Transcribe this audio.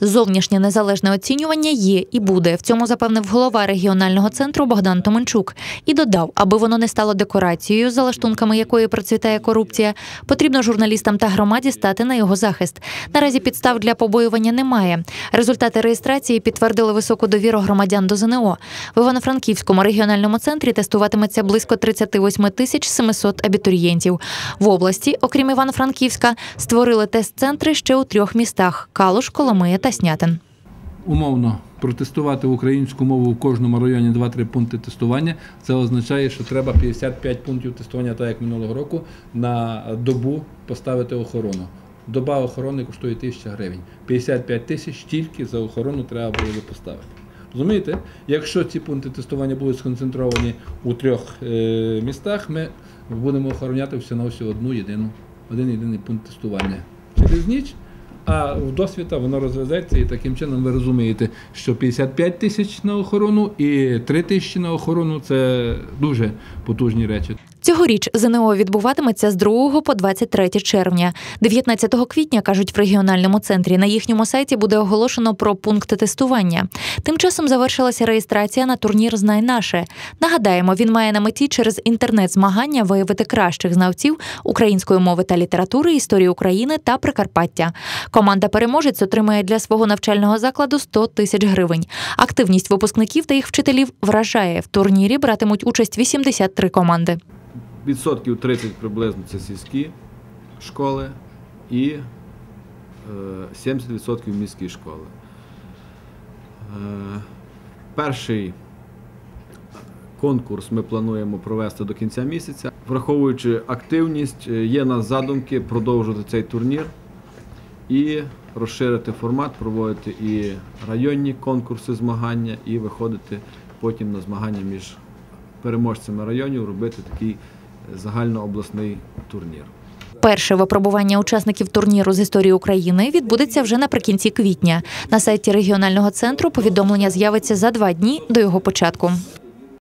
Зовнішнє незалежне оцінювання є і буде. В цьому запевнив голова регіонального центру Богдан Томенчук і додав, аби воно не стало декорацією, за лаштунками якої процвітає корупція, потрібно журналістам та громаді стати на його захист. Наразі підстав для побоювання немає. Результати реєстрації підтвердили високу довіру громадян до ЗНО. В Івано-Франківському регіональному центрі тестуватиметься близько 38 тисяч 700 абітурієнтів. В області, окрім Івано-Франківська, створили тест-центри ще у трьох містах: Калуш, Коломия та Снятин. умовно протестувати українську мову в кожному районі 2-3 пункти тестування. Це означає, що треба 55 пунктів тестування, так як минулого року, на добу поставити охорону. Доба охорони коштує 1000 гривень. 55 тисяч тільки за охорону треба було поставити. Розумієте? Якщо ці пункти тестування будуть сконцентровані у трьох е, містах, ми будемо охороняти все на єдину, один єдиний пункт тестування. Через ніч а в досвіта воно розвезеться, і таким чином ви розумієте, що 55 тисяч на охорону і 3 тисячі на охорону це дуже потужні речі. Цьогоріч ЗНО відбуватиметься з 2 по 23 червня. 19 квітня, кажуть в регіональному центрі, на їхньому сайті буде оголошено про пункти тестування. Тим часом завершилася реєстрація на турнір Знай наше. Нагадаємо, він має на меті через інтернет-змагання виявити кращих знавців української мови та літератури, історії України та Прикарпаття. Команда переможець отримає для свого навчального закладу 100 тисяч гривень. Активність випускників та їх вчителів вражає. В турнірі братимуть участь 83 команди. Відсотків 30 приблизно це сільські школи і е, 70% міські школи. Е, Перший конкурс ми плануємо провести до кінця місяця. Враховуючи активність, е, є нас задумки продовжувати цей турнір і розширити формат, проводити і районні конкурси змагання, і виходити потім на змагання між переможцями районів, робити такий загальнообласний турнір. Перше випробування учасників турніру з історії України відбудеться вже наприкінці квітня. На сайті регіонального центру повідомлення з'явиться за два дні до його початку.